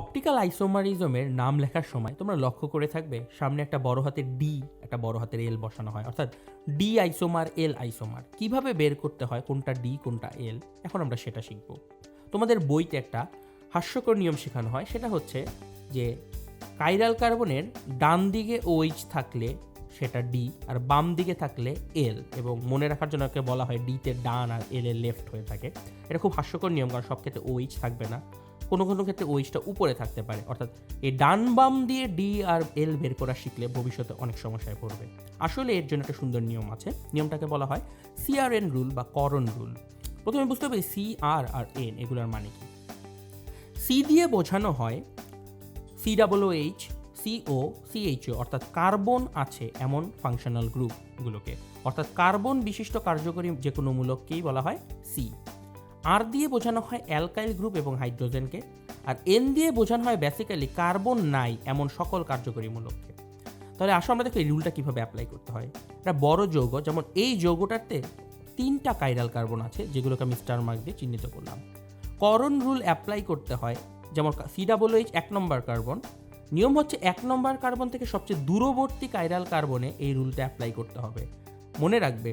Optical আইসোমারিজমের নাম লেখার সময় তোমরা লক্ষ্য করে থাকবে, সামনে একটা বড় হাতের ডি একটা বড় হাতের এল বসানো হয়। অর্থাৎ ডি আইসোমার এল আইসোমার কীভাবে বের করতে হয় কোনটা ডি কোনটা এল এখন আমরা সেটা শিখব। তোমাদের বইতে একটা হাস্যকর নিয়ম শেখানো হয়, সেটা হচ্ছে যে কাইরাল কার্বনের ডান দিকে ওইচ থাকলে সেটা ডি আর বাম দিকে থাকলে এল এবং মনে রাখার জন্য একে বলা হয় ডিতে ডান আর এল এর লেফট হয়ে থাকে। এটা খুব হাস্যকর নিয়ম, কারণ সব ক্ষেত্রে ওইচ থাকবে না। কোনো কোনো ক্ষেত্রে ওইচটা উপরে থাকতে পারে। অর্থাৎ এই ডান বাম দিয়ে ডি আর এল বের করা শিখলে ভবিষ্যতে অনেক সমস্যায় পড়বে। আসলে এর জন্য একটা সুন্দর নিয়ম আছে। নিয়মটাকে বলা হয় সিআরএন রুল বা করণ রুল। প্রথমে বুঝতে হবে সি আর আর এন, এগুলোর মানে কি? সি দিয়ে বোঝানো হয় C double H CO CHO অর্থাৎ কার্বন আছে এমন ফাংশনাল গ্রুপগুলোকে। অর্থাৎ কার্বন বিশিষ্ট কার্যকরী যে কোনো মূলককেই বলা হয় সি। আর দিয়ে বোঝানো হয় অ্যালকাইল গ্রুপ এবং হাইড্রোজেনকে, আর এন দিয়ে বোঝানো হয় বেসিক্যালি কার্বন নাই, এমন সকল কার্যকরী মূলককে। তাহলে আসো আমরা দেখো এই রুলটা কীভাবে অ্যাপ্লাই করতে হয়। এটা বড় যৌগ, যেমন এই যৌগটাতে তিনটা কাইরাল কার্বন আছে, যেগুলোকে আমি স্টার মার্ক দিয়ে চিহ্নিত করলাম। করণ রুল অ্যাপ্লাই করতে হয়, যেমন সি ডাবল এইচ এক নম্বর কার্বন নিয়ম হচ্ছে এক নম্বর কার্বন থেকে সবচেয়ে দূরবর্তী কাইরাল কার্বনে এই রুলটা অ্যাপ্লাই করতে হবে। মনে রাখবে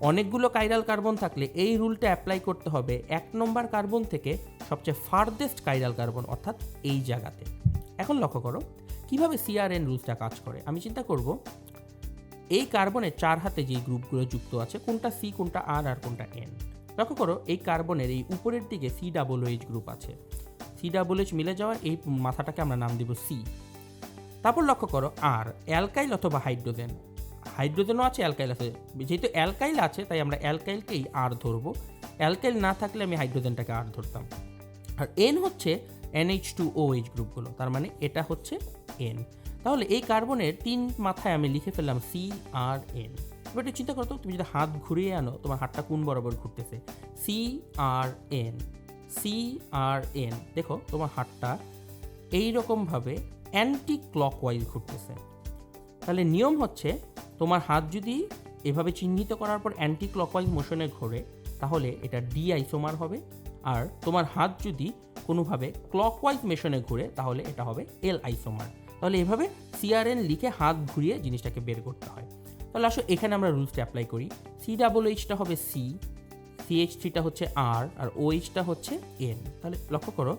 অনেকগুলো কাইরাল কার্বন থাকলে এই রুলটা অ্যাপ্লাই করতে হবে এক নম্বর কার্বন থেকে সবচেয়ে ফার্দেস্ট কাইরাল কার্বন অর্থাৎ এই জায়গাতে। এখন লক্ষ্য করো, কীভাবে সিআরএন রুলসটা কাজ করে? আমি চিন্তা করব, এই কার্বনের চার হাতে যে গ্রুপগুলো যুক্ত আছে, কোনটা সি কোনটা আর আর কোনটা এন লক্ষ্য করো, এই কার্বনের এই উপরের দিকে সি ডাবল এইচ গ্রুপ আছে। সি ডাবল এইচ মিলে যাওয়ার এই মাথাটাকে আমরা নাম দিব সি তারপর লক্ষ্য করো আর অ্যালকাইল অথবা হাইড্রোজেন হাইড্রোজেনও আছে, অ্যালকাইল আছে। যেহেতু অ্যালকাইল আছে, তাই আমরা অ্যালকাইলকেই আর ধরবো। অ্যালকাইল না থাকলে আমি হাইড্রোজেনটাকে আর ধরতাম। আর এন হচ্ছে এনএইচ টু ও এইচ গ্রুপগুলো, তার মানে এটা হচ্ছে এন তাহলে এই কার্বনের তিন মাথায় আমি লিখে ফেললাম সি আর এন এবার একটু চিন্তা করো তুমি যদি হাত ঘুরিয়ে আনো, তোমার হাতটা কোন বরাবর ঘুরতেছে? C R N C R N দেখো, তোমার হাতটা এইরকমভাবে অ্যান্টি ক্লকওয়াইজ ঘুরতেছে। তাহলে নিয়ম হচ্ছে তোমার হাত যদি এভাবে চিহ্নিত করার পর অ্যান্টি ক্লকওয়াইজ মোশনে ঘোরে, তাহলে এটা ডি আইসোমার হবে। আর তোমার হাত যদি কোনোভাবে ক্লকওয়াইজ মেশনে ঘুরে, তাহলে এটা হবে এল আইসোমার তাহলে এভাবে সিআরএন লিখে হাত ঘুরিয়ে জিনিসটাকে বের করতে হয়। তাহলে আসো, এখানে আমরা রুলসটা অ্যাপ্লাই করি। সি ডাবল এইচটা হবে সি সিএইচ থ্রিটা হচ্ছে আর আর ও এইচটা হচ্ছে এন তাহলে লক্ষ্য করো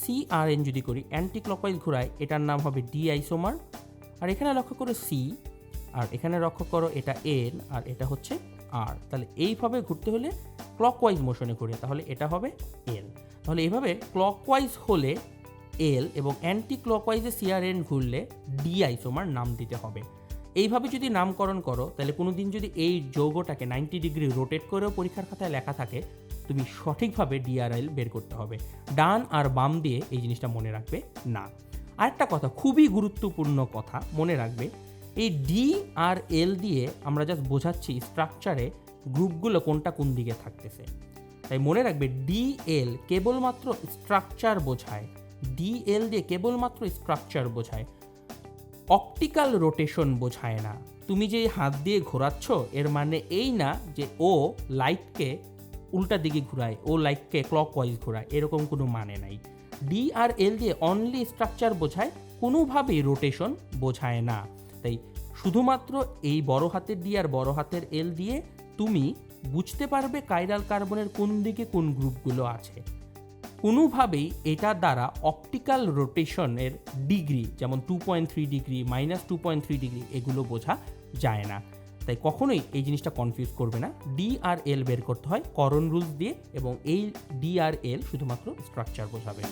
সি আর এন যদি করি অ্যান্টি ক্লকওয়াইজ ঘোরায়, এটার নাম হবে ডি আইসোমার আর এখানে লক্ষ্য করো সি আর এখানে লক্ষ্য করো এটা এন আর এটা হচ্ছে আর তাহলে এইভাবে ঘুরতে হলে ক্লকওয়াইজ মোশনে ঘুরে, তাহলে এটা হবে এল তাহলে এইভাবে ক্লকওয়াইজ হলে এল এবং অ্যান্টি ক্লকওয়াইজে সিআরএন ঘুরলে ডি আইসোমার নাম দিতে হবে। এইভাবে যদি নামকরণ করো, তাহলে কোনো দিন যদি এই যৌগটাকে নাইনটি ডিগ্রি রোটেট করেও পরীক্ষার খাতায় লেখা থাকে, তুমি সঠিকভাবে ডিআরএল বের করতে হবে। ডান আর বাম দিয়ে এই জিনিসটা মনে রাখবে না। আরেকটা কথা, খুবই গুরুত্বপূর্ণ কথা মনে রাখবে এই ডি আর এল দিয়ে আমরা জাস্ট বোঝাচ্ছি স্ট্রাকচারে গ্রুপগুলো কোনটা কোন দিকে থাকতেছে। তাই মনে রাখবে ডি এল কেবলমাত্র স্ট্রাকচার বোঝায়। ডি এল দিয়ে কেবলমাত্র স্ট্রাকচার বোঝায়। অপটিক্যাল রোটেশন বোঝায় না। তুমি যে হাত দিয়ে ঘোরাচ্ছ, এর মানে এই না যে ও লাইটকে উল্টা দিকে ঘুরায়, ও লাইটকে ক্লকওয়াইজ ঘোরায়, এরকম কোনো মানে নাই। ডি আর এল দিয়ে অনলি স্ট্রাকচার বোঝায়, কোনোভাবেই রোটেশন বোঝায় না। তাই শুধুমাত্র এই বড় হাতের ডি আর বড় হাতের এল দিয়ে তুমি বুঝতে পারবে কাইরাল কার্বনের কোন দিকে কোন গ্রুপগুলো আছে। কোনোভাবেই এটার দ্বারা অপটিক্যাল রোটেশনের ডিগ্রি যেমন two point three degree minus two point three degree এগুলো বোঝা যায় না। তাই কখনোই এই জিনিসটা কনফিউজ করবে না। ডি আর এল বের করতে হয় করণ রুলস দিয়ে এবং এই ডি আর এল শুধুমাত্র স্ট্রাকচার বোঝাবে।